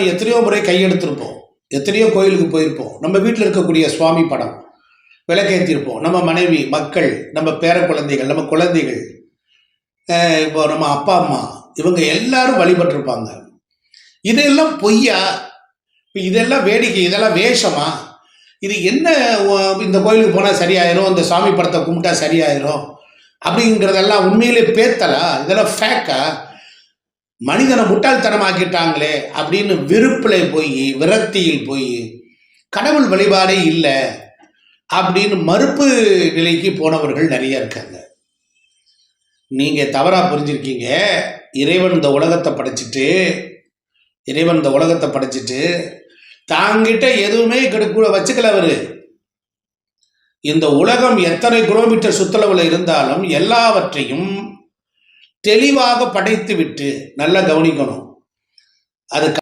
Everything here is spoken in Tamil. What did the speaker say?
நம்ம எத்தனையோ முறை கையெடுத்திருப்போம். எத்தனையோ கோயிலுக்கு போயிருப்போம். நம்ம வீட்டில் இருக்கக்கூடிய சுவாமி படம் விளக்கேற்றிருப்போம். நம்ம மனைவி மக்கள் நம்ம பேர குழந்தைகள் நம்ம குழந்தைகள் இப்போ நம்ம அப்பா அம்மா இவங்க எல்லாரும் வழிபட்டிருப்பாங்க. இதெல்லாம் பொய்யா? இப்போ இதெல்லாம் வேடிக்கை இதெல்லாம் வேஷமா? இது என்ன இந்த கோயிலுக்கு போனால் சரியாயிரும்? இந்த சாமி படத்தை கும்பிட்டா சரியாயிரும்? அப்படிங்கிறதெல்லாம் உண்மையிலே பேத்தலா? இதெல்லாம் ஃபேக்கா மனிதனை முட்டாள்தனமாக்கிட்டாங்களே அப்படின்னு விருப்பில் போய் விரக்தியில் போய் கடவுள் வழிபாடே இல்லை அப்படின்னு மறுப்பு நிலைக்கு போனவர்கள் நிறைய இருக்காங்க. நீங்கள் தவறாக புரிஞ்சிருக்கீங்க. இறைவன் இந்த உலகத்தை படைச்சிட்டு இறைவன் இந்த உலகத்தை படைச்சிட்டு தாங்கிட்ட எதுவுமே கெடுக்க வச்சுக்கல அவர். இந்த உலகம் எத்தனை கிலோமீட்டர் சுற்றளவில் இருந்தாலும் எல்லாவற்றையும் தெளிவாக படைத்து விட்டு நல்லா கவனிக்கணும். அது